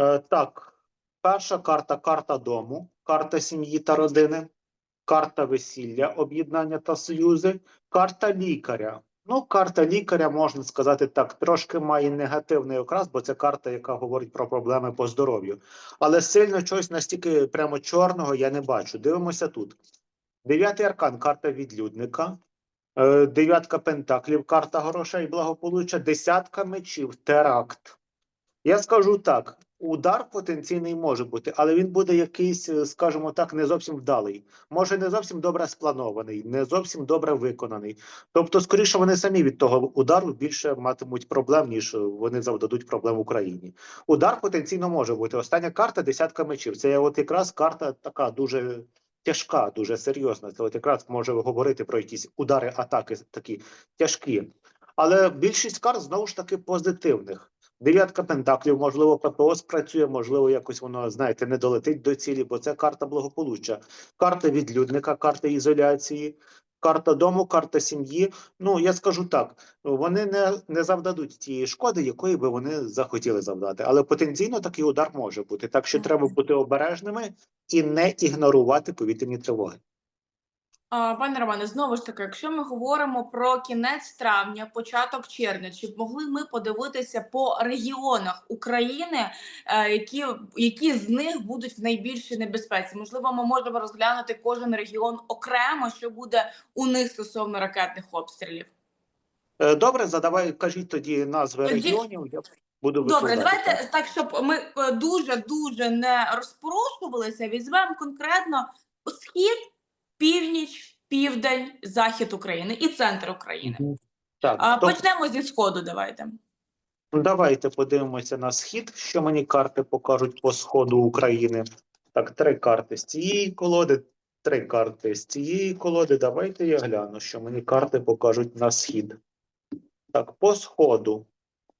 Е, так, перша карта карта дому, карта сім'ї та родини, карта весілля, об'єднання та союзи, карта лікаря. Ну, карта лікаря, можна сказати так, трошки має негативний окрас, бо це карта, яка говорить про проблеми по здоров'ю. Але сильно чогось настільки прямо чорного я не бачу. Дивимося тут. Дев'ятий аркан карта відлюдника. Е, Дев'ятка пентаклів, карта грошей, благополуччя, десятка мечів, теракт. Я скажу так: удар потенційний може бути, але він буде якийсь, е, скажімо так, не зовсім вдалий. Може, не зовсім добре спланований, не зовсім добре виконаний. Тобто, скоріше, вони самі від того удару більше матимуть проблем, ніж вони завдадуть проблем Україні. Удар потенційно може бути. Остання карта десятка мечів. Це от якраз карта така дуже тяжка, дуже серйозна. Це от якраз може говорити про якісь удари, атаки такі тяжкі. Але більшість карт знову ж таки позитивних. Дев'ятка пентаклів, можливо, ППО спрацює, можливо, якось воно, знаєте, не долетить до цілі, бо це карта благополуччя. Карта відлюдника, карта ізоляції, карта дому, карта сім'ї. Ну, я скажу так: вони не, не завдадуть тієї шкоди, якої би вони захотіли завдати. Але потенційно такий удар може бути. Так що треба бути обережними і не ігнорувати повітряні тривоги. Пане Романе, знову ж таки, якщо ми говоримо про кінець травня, початок червня, чи б могли ми подивитися по регіонах України, е, які, які з них будуть в найбільшій небезпеці? Можливо, ми можемо розглянути кожен регіон окремо, що буде у них стосовно ракетних обстрілів. Е, Добре, задавай, кажіть тоді назви Тоді- регіонів. Я буду Добре, давайте так, щоб ми е, дуже дуже не розпорошувалися. Візьмемо конкретно схід, північ, південь, захід України і центр України. Так, А, тобто- Почнемо зі сходу. Давайте. Ну, Давайте подивимося на схід, що мені карти покажуть по сходу України. Так, три карти з цієї колоди, три карти з цієї колоди. Давайте я гляну, що мені карти покажуть на схід. Так, по сходу.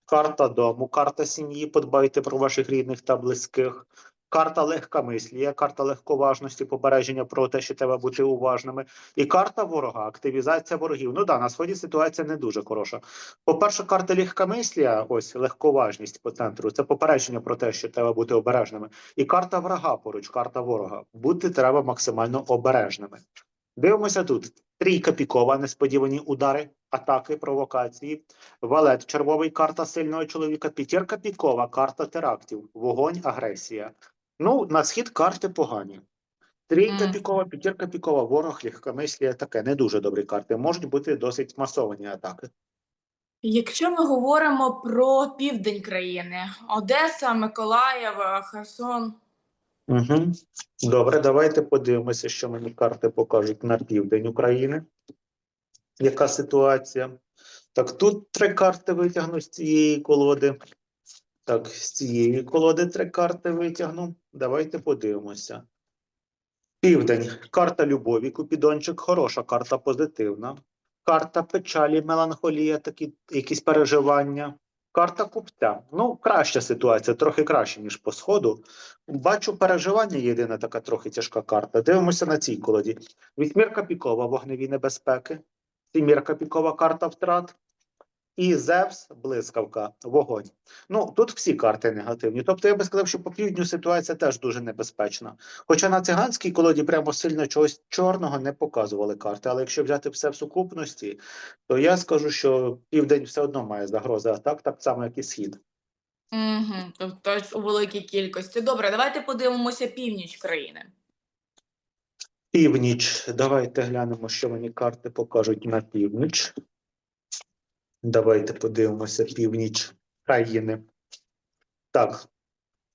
Карта дому, карта сім'ї, подбайте про ваших рідних та близьких. Карта легкомислія, карта легковажності, попередження про те, що треба бути уважними. І карта ворога, активізація ворогів. Ну да, на сході ситуація не дуже хороша. По-перше, карта легкомислія, ось легковажність по центру. Це попередження про те, що треба бути обережними. І карта врага поруч, карта ворога. Бути треба максимально обережними. Дивимося тут. Трійка пікова, несподівані удари, атаки, провокації. Валет, червовий карта сильного чоловіка. П'ятірка пікова, карта терактів, вогонь, агресія. Ну, на схід карти погані. Трійка Мгм. пікова, п'ятірка пікова, ворог, легкомислія таке. Не дуже добрі карти. Можуть бути досить масовані атаки. Якщо ми говоримо про південь країни, Одеса, Миколаїв, Херсон. Угу. Добре, давайте подивимося, що мені карти покажуть на південь України. Яка ситуація? Так, тут три карти витягну з цієї колоди. Так, з цієї колоди три карти витягну. Давайте подивимося. Південь. Карта любові, Купідончик, хороша карта позитивна. Карта печалі, меланхолія, такі якісь переживання. Карта купця. Ну, краща ситуація, трохи краще, ніж по сходу. Бачу переживання, єдина така трохи тяжка карта. Дивимося на цій колоді. Вісьмірка пікова, вогневі небезпеки. Сімірка пікова, карта втрат. І Зевс, блискавка, вогонь. Ну, тут всі карти негативні. Тобто я би сказав, що по півдню ситуація теж дуже небезпечна. Хоча на циганській колоді прямо сильно чогось чорного не показували карти. Але якщо взяти все в сукупності, то я скажу, що південь все одно має загрози атак, так само, як і схід. Угу, тобто у великій кількості. Добре, давайте подивимося північ країни. Північ. Давайте глянемо, що мені карти покажуть на північ. Давайте подивимося північ країни. Так,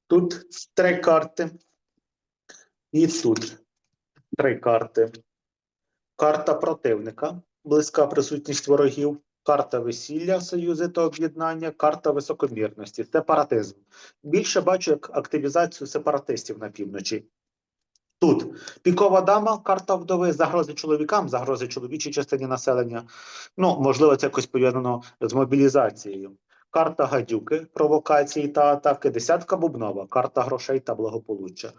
тут три карти. І тут три карти. Карта противника, близька присутність ворогів, карта весілля, союзи та об'єднання, карта високомірності, сепаратизм. Більше бачу як активізацію сепаратистів на півночі. Тут пікова дама, карта вдови, загрози чоловікам, загрози чоловічій частині населення. Ну, можливо, це якось пов'язано з мобілізацією. Карта гадюки, провокації та атаки, десятка бубнова, карта грошей та благополуччя.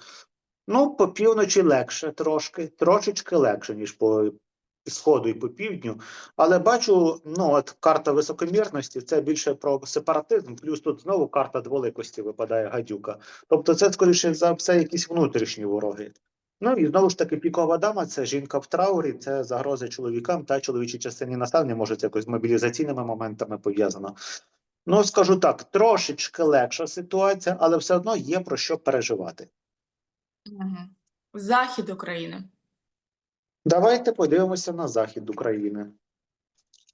Ну, по півночі легше трошки, трошечки легше, ніж по сходу і по півдню. Але бачу, ну от карта високомірності це більше про сепаратизм, плюс тут знову карта дволикості випадає гадюка. Тобто, це скоріше за все якісь внутрішні вороги. Ну і знову ж таки, пікова дама це жінка в траурі, це загрози чоловікам та чоловічій частині населення, може, це якось з мобілізаційними моментами пов'язано. Ну, скажу так, трошечки легша ситуація, але все одно є про що переживати. Захід України. Давайте подивимося на захід України.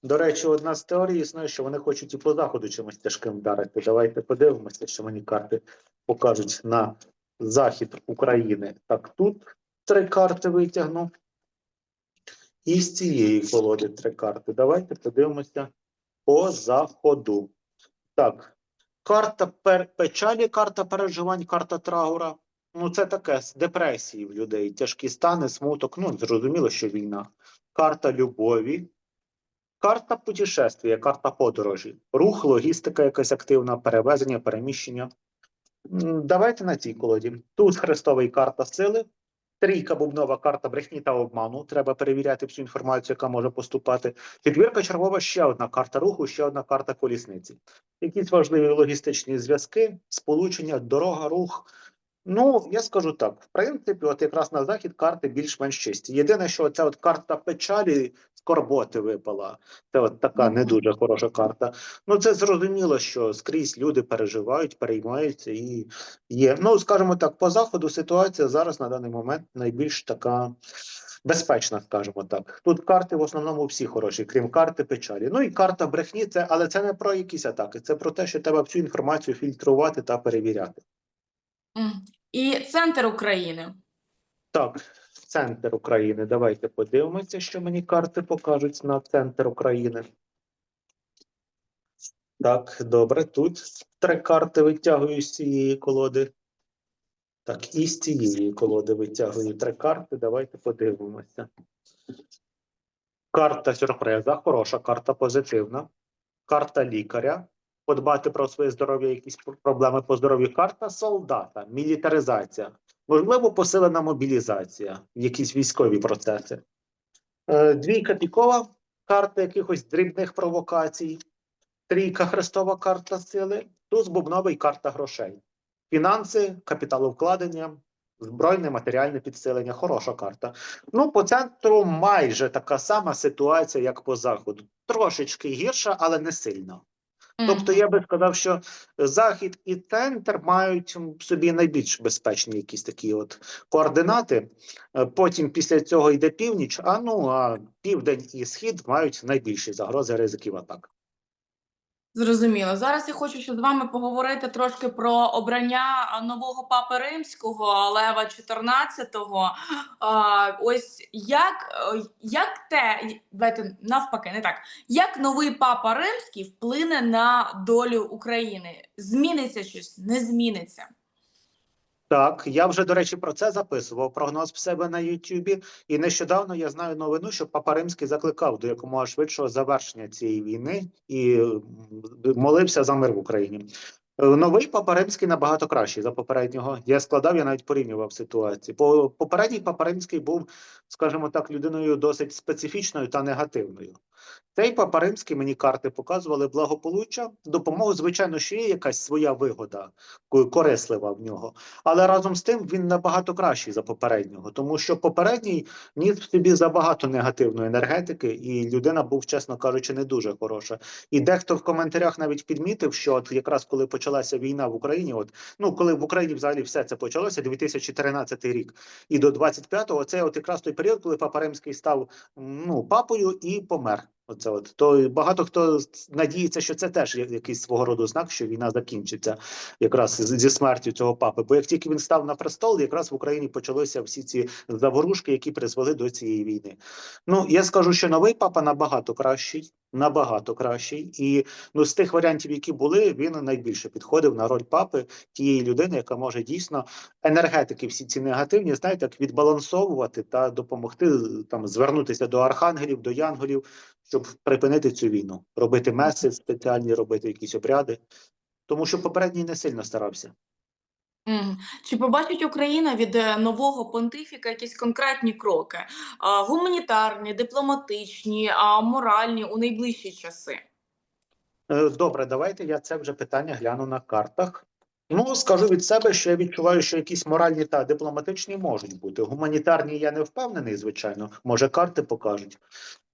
До речі, одна з теорій існує, що вони хочуть і по заходу чимось тяжким вдарити. Давайте подивимося, що мені карти покажуть на захід України. Так, тут три карти витягну. І з цієї колоди три карти. Давайте подивимося по заходу. Так, карта печалі, карта переживань, карта траура. Ну, це таке з депресії в людей, тяжкі стани, смуток. Ну, зрозуміло, що війна. Карта любові, карта путешествия, карта подорожі, рух, логістика, якась активна, перевезення, переміщення. Давайте на цій колоді. Тут хрестовий карта сили, трійка бубнова карта брехні та обману. Треба перевіряти всю інформацію, яка може поступати. Четвірка чергова ще одна карта руху, ще одна карта колісниці. Якісь важливі логістичні зв'язки, сполучення, дорога, рух. Ну, я скажу так: в принципі, от якраз на захід карти більш-менш чисті. Єдине, що ця от карта печалі скорботи випала. Це от така не дуже хороша карта. Ну, це зрозуміло, що скрізь люди переживають, переймаються і є. Ну, скажімо так, по заходу ситуація зараз на даний момент найбільш така. Безпечна, скажімо так. Тут карти в основному всі хороші, крім карти печалі. Ну і карта брехні, це, але це не про якісь атаки, це про те, що треба всю інформацію фільтрувати та перевіряти. І центр України. Так, центр України. Давайте подивимося, що мені карти покажуть на центр України. Так, добре. Тут три карти витягую з цієї колоди. Так, і з цієї колоди витягую три карти. Давайте подивимося. Карта сюрприза, хороша карта позитивна. Карта лікаря. Подбати про своє здоров'я, якісь проблеми по здоров'ю. Карта солдата, мілітаризація. Можливо, посилена мобілізація, якісь військові процеси. Е, Двійка пікова, карта якихось дрібних провокацій. Трійка хрестова карта сили, туз бубновий карта грошей. Фінанси, капіталовкладення, збройне матеріальне підсилення. Хороша карта. Ну, по центру майже така сама ситуація, як по заходу. Трошечки гірша, але не сильно. Тобто я би сказав, що захід і центр мають в собі найбільш безпечні якісь такі от координати. Е, Потім після цього йде північ, а ну а південь і схід мають найбільші загрози ризиків атак. Зрозуміло. Зараз я хочу ще з вами поговорити трошки про обрання нового папи римського Лева чотирнадцятого. Ось як, е, як те, давайте навпаки, не так. Як новий папа римський вплине на долю України? Зміниться щось? Не зміниться? Так, я вже, до речі, про це записував прогноз в себе на Ютубі. І нещодавно я знаю новину, що Папа Римський закликав до якомога швидшого завершення цієї війни і молився за мир в Україні. Новий Папа Римський набагато кращий за попереднього. Я складав, я навіть порівнював ситуації. По попередній Папа Римський був, скажімо так, людиною досить специфічною та негативною. Цей Папа Римський мені карти показували благополуччя, допомогу, звичайно, що є якась своя вигода, корислива в нього. Але разом з тим він набагато кращий за попереднього, тому що попередній ніс в собі забагато негативної енергетики, і людина був, чесно кажучи, не дуже хороша. І дехто в коментарях навіть підмітив, що от якраз коли почалася війна в Україні, от ну коли в Україні взагалі все це почалося, 2013 рік, і до 25-го, це от якраз той період, коли Папа Римський став ну папою і помер. Оце от то багато хто надіється, що це теж якийсь свого роду знак, що війна закінчиться якраз зі смертю цього папи. Бо як тільки він став на престол, якраз в Україні почалися всі ці заворушки, які призвели до цієї війни. Ну я скажу, що новий папа набагато кращий, набагато кращий, і ну з тих варіантів, які були, він найбільше підходив на роль папи тієї людини, яка може дійсно енергетики, всі ці негативні, знаєте, як відбалансовувати та допомогти там звернутися до архангелів, до янголів, щоб припинити цю війну, робити меси спеціальні, робити якісь обряди. Тому що попередній не сильно старався. Чи побачить Україна від е, нового понтифіка якісь конкретні кроки? Гуманітарні, дипломатичні, моральні у найближчі часи? Е, Добре, давайте я це вже питання гляну на картах. Ну, скажу від себе, що я відчуваю, що якісь моральні та дипломатичні можуть бути. Гуманітарні я не впевнений, звичайно, може карти покажуть.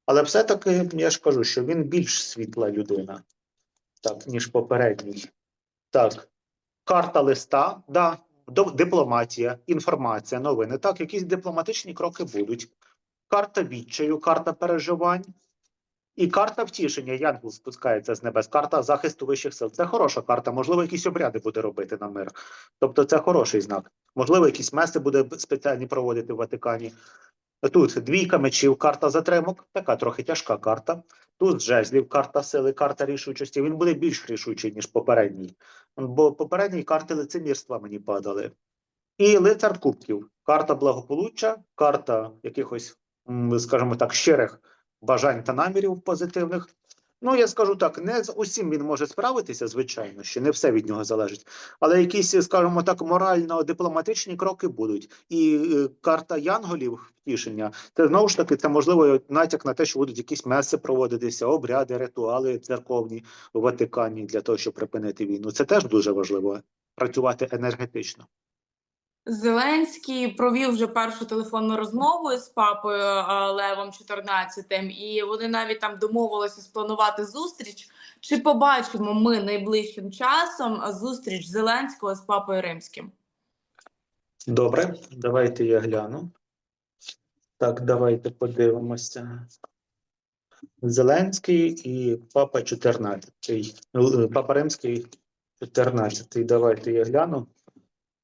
Але все-таки я ж кажу, що він більш світла людина, так, ніж попередній. Так, карта листа, да, дипломатія, інформація, новини. Так, якісь дипломатичні кроки будуть. Карта відчаю, карта переживань. І карта втішення, Янгул спускається з небес, карта захисту вищих сил. Це хороша карта. Можливо, якісь обряди буде робити на мир. Тобто, це хороший знак. Можливо, якісь меси буде спеціальні проводити в Ватикані. Тут двійка мечів, карта затримок, така трохи тяжка карта. Тут жезлів, карта сили, карта рішучості. Він буде більш рішучий, ніж попередній. Бо попередні карти лицемірства мені падали. І лицар кубків, карта благополуччя, карта якихось, скажімо так, щирих бажань та намірів позитивних. Ну, я скажу так, не з усім він може справитися, звичайно, що не все від нього залежить. Але якісь, скажімо так, морально-дипломатичні кроки будуть. І е, карта Янголів втішення, це знову ж таки це можливо натяк на те, що будуть якісь меси проводитися, обряди, ритуали церковні в Ватикані для того, щоб припинити війну. Це теж дуже важливо працювати енергетично. Зеленський провів вже першу телефонну розмову з папою Левом XIV, і вони навіть там домовилися спланувати зустріч. Чи побачимо ми найближчим часом зустріч Зеленського з папою Римським? Добре, давайте я гляну. Так, давайте подивимося. Зеленський і Папа 14. Ну, Папа Римський 14. Давайте я гляну.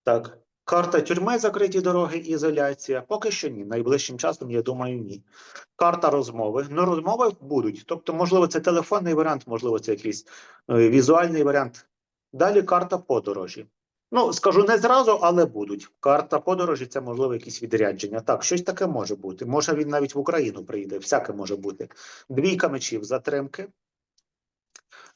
Так, карта тюрми, закриті дороги, і ізоляція. Поки що ні. Найближчим часом, я думаю, ні. Карта розмови. Ну, розмови будуть. Тобто, можливо, це телефонний варіант, можливо, це якийсь е, візуальний варіант. Далі карта подорожі. Ну, скажу не зразу, але будуть. Карта подорожі це можливо якісь відрядження. Так, щось таке може бути. Може він навіть в Україну приїде, всяке може бути. Двійка мечів затримки,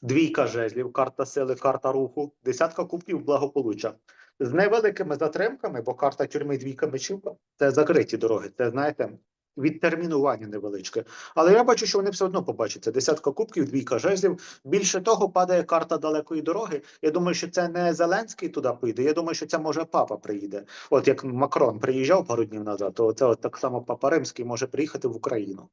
двійка жезлів, карта сили, карта руху, десятка кубків благополуччя. З невеликими затримками, бо карта тюрми двійка мечів це закриті дороги. Це знаєте. Відтермінування невеличке, але я бачу, що вони все одно побачаться. Десятка кубків, двійка жезлів. Більше того, падає карта далекої дороги. Я думаю, що це не Зеленський туди поїде. Я думаю, що це може папа приїде. От як Макрон приїжджав пару днів назад, то це от так само папа Римський може приїхати в Україну.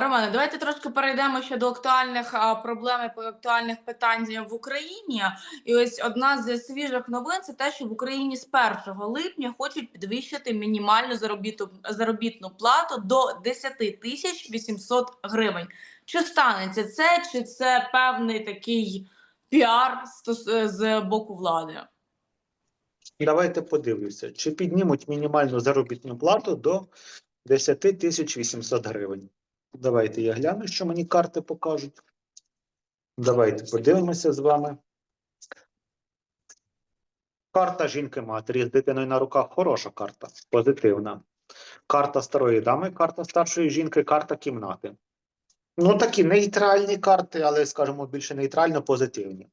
Романе, давайте трошки перейдемо ще до актуальних проблем і актуальних питань в Україні. І ось одна з свіжих новин це те, що в Україні з 1 липня хочуть підвищити мінімальну заробітну, заробітну плату до 10 тисяч 800 гривень. Чи станеться це, чи це певний такий піар з боку влади? Давайте подивлюся, чи піднімуть мінімальну заробітну плату до 10 тисяч 800 гривень. Давайте я гляну, що мені карти покажуть. Давайте подивимося з вами. Карта жінки-матері з дитиною на руках хороша карта, позитивна. Карта старої дами, карта старшої жінки, карта кімнати. Ну, такі нейтральні карти, але, скажімо, більше нейтрально позитивні.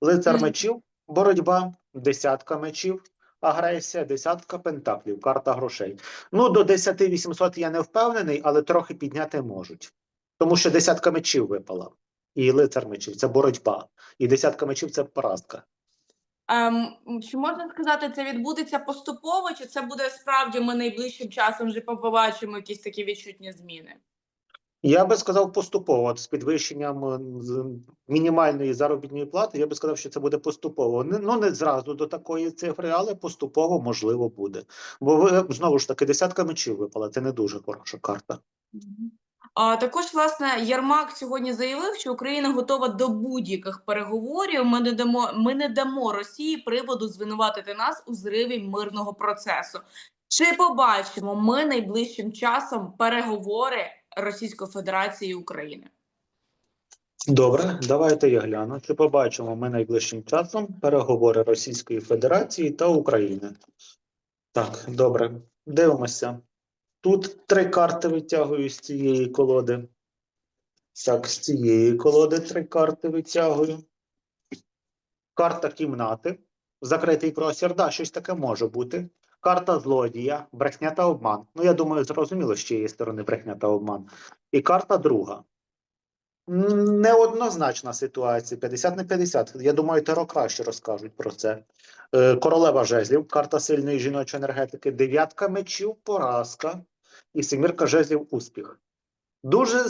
Лицар мечів, боротьба, десятка мечів, агресія, десятка пентаклів, карта грошей. Ну, до 10 800 я не впевнений, але трохи підняти можуть. Тому що десятка мечів випала. І лицар мечів це боротьба. І десятка мечів це поразка. Ем, чи можна сказати, це відбудеться поступово, чи це буде справді ми найближчим часом вже побачимо якісь такі відчутні зміни? Я би сказав поступово, з підвищенням е, мінімальної заробітної плати, я би сказав, що це буде поступово. Не- Ну, не зразу до такої цифри, але поступово можливо буде. Бо ви знову ж таки десятка мечів випала, це не дуже хороша карта. А також власне Єрмак сьогодні заявив, що Україна готова до будь-яких переговорів. Ми не дамо ми не дамо Росії приводу звинуватити нас у зриві мирного процесу. Чи побачимо ми найближчим часом переговори Російської Федерації і України? Добре, давайте я гляну. Чи побачимо ми найближчим часом переговори Російської Федерації та України? Так, добре, дивимося. Тут три карти витягую з цієї колоди. Так, з цієї колоди три карти витягую. Карта кімнати. закритий простір, да, щось таке може бути. Карта злодія, брехня та обман. Ну, я думаю, зрозуміло, з чиєї сторони брехня та обман. І карта друга. Неоднозначна ситуація, 50 на 50. Я думаю, Таро краще розкажуть про це. Е, Королева жезлів, карта сильної жіночої енергетики, дев'ятка мечів, поразка і семірка жезлів успіх. Дуже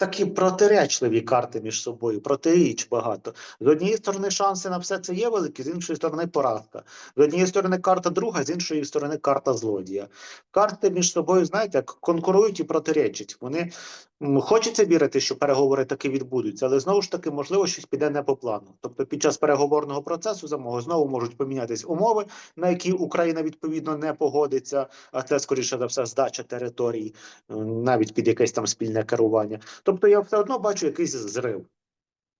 такі протиречливі карти між собою, протиріч багато. З однієї сторони, шанси на все це є великі, з іншої сторони, поразка. З однієї сторони, карта друга, з іншої сторони, карта злодія. Карти між собою, знаєте, конкурують і протиречать. Вони хочеться вірити, що переговори таки відбудуться, але знову ж таки, можливо, щось піде не по плану. Тобто, під час переговорного процесу замого знову можуть помінятися умови, на які Україна відповідно не погодиться, а це скоріше за все здача територій, навіть під якесь там спільне керування. Тобто, я все одно бачу якийсь зрив.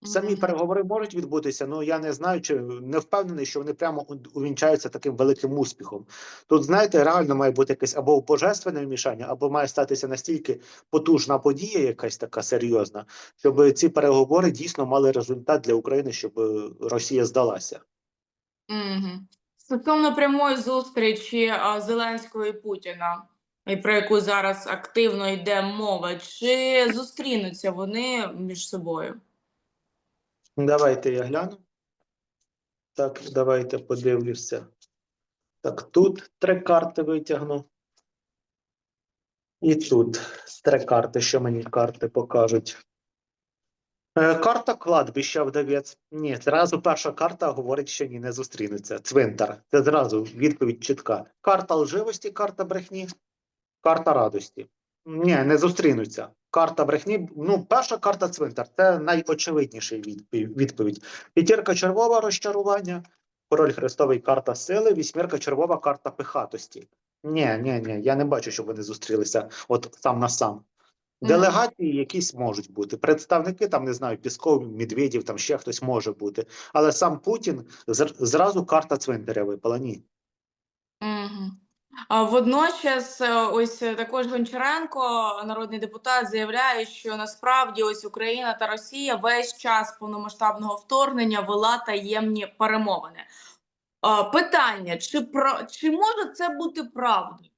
Самі переговори можуть відбутися, але я не знаю, чи не впевнений, що вони прямо увінчаються таким великим успіхом. Тут, знаєте, реально має бути якесь або божественне вмішання, або має статися настільки потужна подія, якась така серйозна, щоб ці переговори дійсно мали результат для України, щоб е, Росія здалася. Мгм. Стосовно прямої зустрічі Зеленського і Путіна, і про яку зараз активно йде мова, чи зустрінуться вони між собою? Давайте я гляну. Так, давайте подивлюся. Так, тут три карти витягну. І тут три карти, що мені карти покажуть. Е, карта кладбища вдовець. Ні, зразу перша карта говорить, що ні, не зустрінуться. Цвинтар. Це зразу відповідь чітка. Карта лживості, карта брехні, карта радості. Ні, не зустрінуться. Карта брехні. Ну, перша карта цвинтар. Це найочевидніший відповідь. П'ятірка червова розчарування, король хрестовий карта сили, вісьмірка червова карта пихатості. Ні, ні, ні, я не бачу, щоб вони зустрілися от сам на сам. Делегації якісь можуть бути. Представники там не знаю, Пісков, Медведєв, там ще хтось може бути. Але сам Путін зразу карта цвинтаря випала. Ні. Водночас, е, ось е, також Гончаренко, народний депутат, заявляє, що насправді ось Україна та Росія весь час повномасштабного вторгнення вела таємні перемовини. Питання: чи про чи може це бути правдою?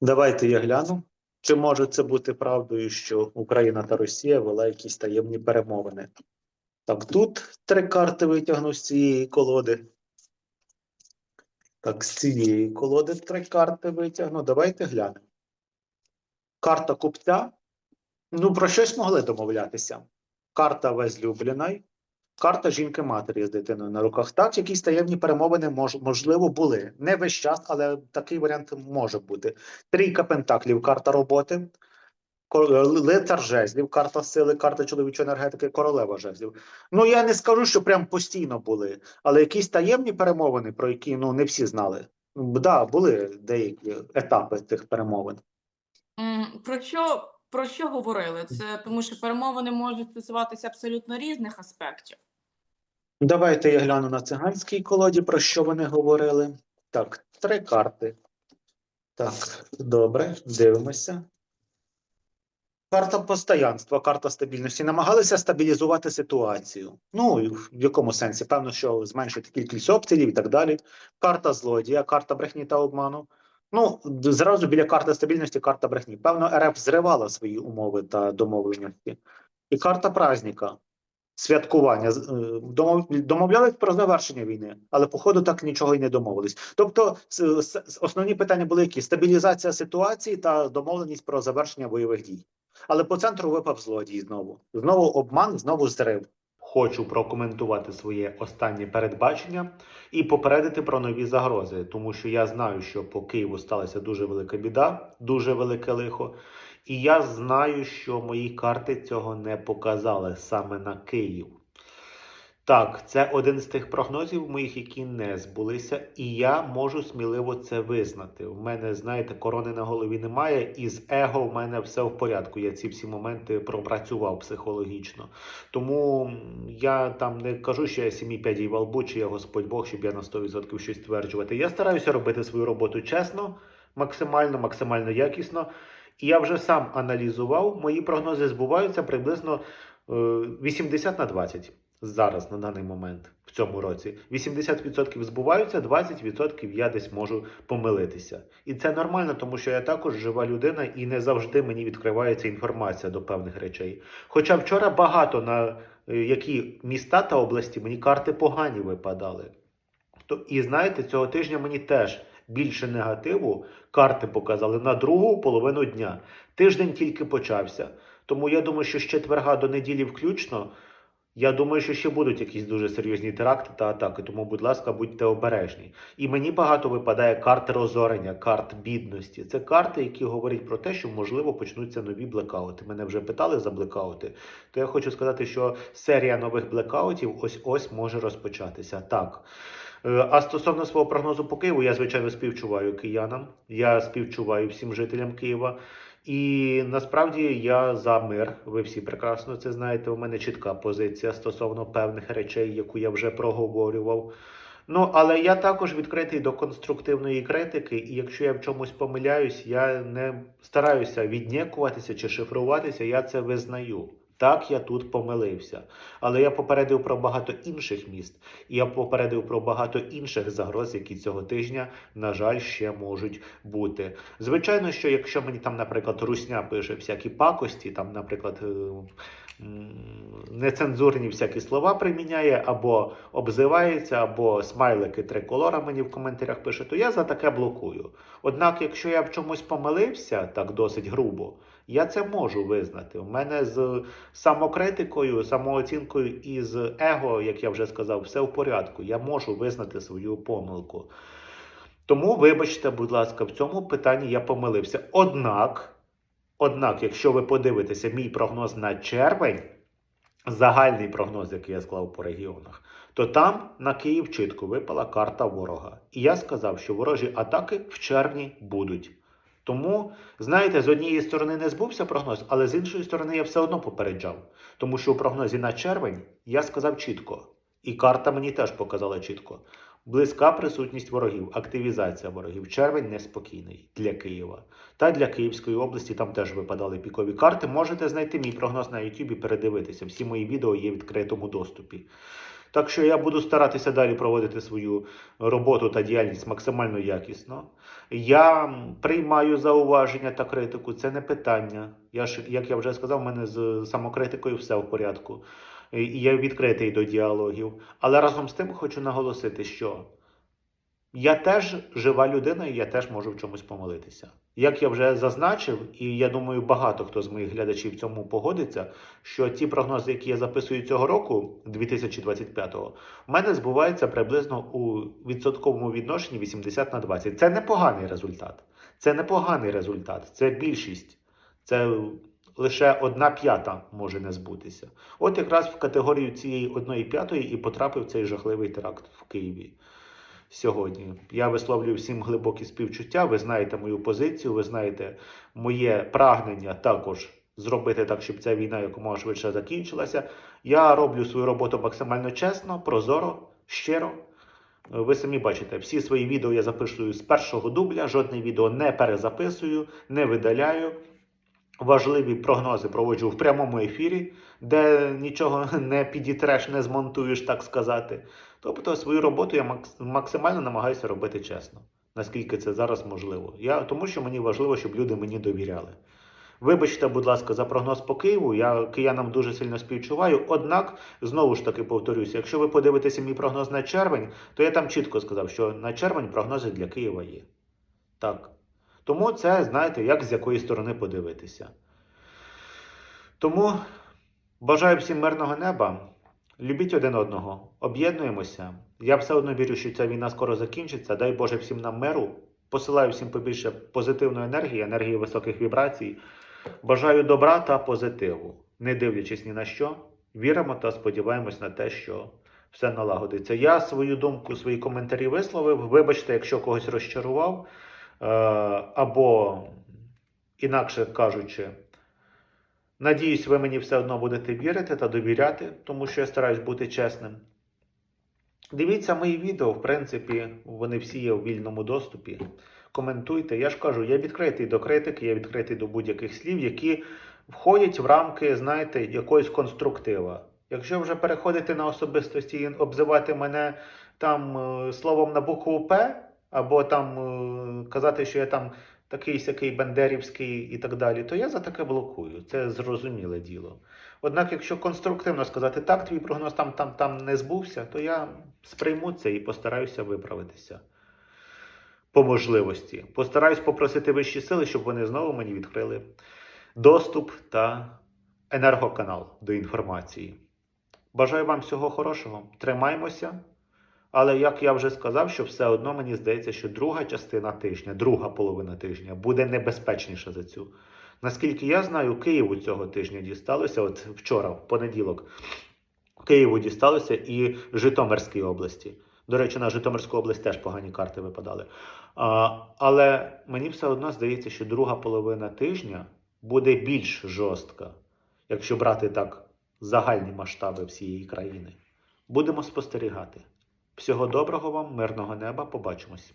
Давайте я гляну. Чи може це бути правдою, що Україна та Росія вела якісь таємні перемовини? Так, тут три карти витягну з цієї колоди. Так, з цієї колоди три карти витягну. Давайте глянемо. Карта купця. Ну, про щось могли домовлятися. Карта возлюбленої, карта жінки-матері з дитиною на руках. Так, якісь таємні перемовини мож, можливо були. Не весь час, але такий варіант може бути. Трійка пентаклів, карта роботи. Е, Лицар жезлів, карта сили, карта чоловічої енергетики, королева жезлів. Ну я не скажу, що прям постійно були, але якісь таємні перемовини, про які ну не всі знали. Так, да, були деякі етапи цих перемовин. Про що, про що говорили? Це тому, що перемовини можуть стосуватися абсолютно різних аспектів. Давайте я гляну на циганській колоді, про що вони говорили. Так, три карти. Так, добре, дивимося. Карта постоянства, карта стабільності. Намагалися стабілізувати ситуацію. Ну, в якому сенсі? Певно, що зменшити кількість обстрілів і так далі. Карта злодія, карта брехні та обману. Ну, зразу біля карти стабільності, карта брехні. Певно, РФ зривала свої умови та домовленості. І карта праздника, святкування. Е, домов- Домовлялись про завершення війни, але походу так нічого і не домовились. Тобто, основні питання були які: стабілізація ситуації та домовленість про завершення бойових дій. Але по центру випав злодій знову. Знову обман, знову зрив. Хочу прокоментувати своє останнє передбачення і попередити про нові загрози, тому що я знаю, що по Києву сталася дуже велика біда, дуже велике лихо. І я знаю, що мої карти цього не показали саме на Київ. Так, це один з тих прогнозів моїх, які не збулися, і я можу сміливо це визнати. У мене, знаєте, корони на голові немає, і з его в мене все в порядку. Я ці всі моменти пропрацював психологічно. Тому я там не кажу, що я сім'ї п'ядій во лбу, чи я Господь Бог, щоб я на 100% щось стверджувати. Я стараюся робити свою роботу чесно, максимально, максимально якісно. І я вже сам аналізував, мої прогнози збуваються приблизно е, 80 на 20. Зараз на даний момент в цьому році. 80% збуваються, 20% я десь можу помилитися. І це нормально, тому що я також жива людина і не завжди мені відкривається інформація до певних речей. Хоча вчора багато на е, які міста та області мені карти погані випадали. То, і знаєте, цього тижня мені теж більше негативу карти показали на другу половину дня. Тиждень тільки почався. Тому я думаю, що з четверга до неділі включно. Я думаю, що ще будуть якісь дуже серйозні теракти та атаки, тому, будь ласка, будьте обережні. І мені багато випадає карт розорення, карт бідності. Це карти, які говорять про те, що можливо почнуться нові блекаути. Мене вже питали за блекаути. То я хочу сказати, що серія нових блекаутів ось ось може розпочатися. Так. Е, А стосовно свого прогнозу по Києву, я звичайно співчуваю киянам. Я співчуваю всім жителям Києва. І насправді я за мир. Ви всі прекрасно це знаєте. У мене чітка позиція стосовно певних речей, яку я вже проговорював. Ну, але я також відкритий до конструктивної критики, і якщо я в чомусь помиляюсь, я не стараюся віднікуватися чи шифруватися, я це визнаю. Так, я тут помилився. Але я попередив про багато інших міст, і я попередив про багато інших загроз, які цього тижня, на жаль, ще можуть бути. Звичайно, що якщо мені там, наприклад, русня пише всякі пакості, там, наприклад, е, нецензурні всякі слова приміняє, або обзивається, або смайлики триколора мені в коментарях пише, то я за таке блокую. Однак, якщо я в чомусь помилився так досить грубо, я це можу визнати. У мене з самокритикою, самооцінкою і з его, як я вже сказав, все в порядку. Я можу визнати свою помилку. Тому, вибачте, будь ласка, в цьому питанні я помилився. Однак, однак, якщо ви подивитеся мій прогноз на червень, загальний прогноз, який я склав по регіонах, то там на Київ чітко випала карта ворога. І я сказав, що ворожі атаки в червні будуть. Тому, знаєте, з однієї сторони не збувся прогноз, але з іншої сторони я все одно попереджав. Тому що у прогнозі на червень я сказав чітко, і карта мені теж показала чітко. Близька присутність ворогів, активізація ворогів. Червень неспокійний для Києва. Та для Київської області там теж випадали пікові карти. Можете знайти мій прогноз на YouTube і передивитися. Всі мої відео є в відкритому доступі. Так що я буду старатися далі проводити свою роботу та діяльність максимально якісно. Я приймаю зауваження та критику, це не питання. Я ж, як я вже сказав, в мене з самокритикою все в порядку. І я відкритий до діалогів. Але разом з тим хочу наголосити, що я теж жива людина, і я теж можу в чомусь помилитися. Як я вже зазначив, і я думаю, багато хто з моїх глядачів в цьому погодиться, що ті прогнози, які я записую цього року, 2025-го, в мене збуваються приблизно у відсотковому відношенні 80 на 20. Це непоганий результат. Це непоганий результат. Це більшість. Це лише одна п'ята може не збутися. От якраз в категорію цієї одної п'ятої і потрапив цей жахливий теракт в Києві сьогодні. Я висловлюю всім глибокі співчуття. Ви знаєте мою позицію, ви знаєте моє прагнення також зробити так, щоб ця війна якомога швидше закінчилася. Я роблю свою роботу максимально чесно, прозоро, щиро. Ви самі бачите, всі свої відео я записую з першого дубля, жодне відео не перезаписую, не видаляю. Важливі прогнози проводжу в прямому ефірі, де нічого не підітреш, не змонтуєш, так сказати. Тобто свою роботу я максимально намагаюся робити чесно, наскільки це зараз можливо. Я, тому що мені важливо, щоб люди мені довіряли. Вибачте, будь ласка, за прогноз по Києву. Я киянам дуже сильно співчуваю. Однак, знову ж таки повторюся, якщо ви подивитеся мій прогноз на червень, то я там чітко сказав, що на червень прогнози для Києва є. Так. Тому це, знаєте, як з якої сторони подивитися. Тому бажаю всім мирного неба. Любіть один одного, об'єднуємося. Я все одно вірю, що ця війна скоро закінчиться. Дай Боже всім нам миру. Посилаю всім побільше позитивної енергії, енергії високих вібрацій. Бажаю добра та позитиву, не дивлячись ні на що. Віримо та сподіваємось на те, що все налагодиться. Я свою думку, свої коментарі висловив. Вибачте, якщо когось розчарував, або, інакше кажучи, Надіюсь, ви мені все одно будете вірити та довіряти, тому що я стараюсь бути чесним. Дивіться мої відео, в принципі, вони всі є у вільному доступі. Коментуйте. Я ж кажу, я відкритий до критики, я відкритий до будь-яких слів, які входять в рамки, знаєте, якогось конструктива. Якщо вже переходити на особистості і обзивати мене там е, словом на букву П, або там е, казати, що я там такий сякий бандерівський і так далі, то я за таке блокую. Це зрозуміле діло. Однак, якщо конструктивно сказати, так, твій прогноз там, там, там не збувся, то я сприйму це і постараюся виправитися. По можливості. Постараюсь попросити вищі сили, щоб вони знову мені відкрили доступ та енергоканал до інформації. Бажаю вам всього хорошого. Тримаймося. Але як я вже сказав, що все одно мені здається, що друга частина тижня, друга половина тижня буде небезпечніша за цю. Наскільки я знаю, Києву цього тижня дісталося, от вчора, в понеділок, Києву дісталося і Житомирській області. До речі, на Житомирську область теж погані карти випадали. А, але мені все одно здається, що друга половина тижня буде більш жорстка, якщо брати так загальні масштаби всієї країни. Будемо спостерігати. Всього доброго вам, мирного неба, побачимось.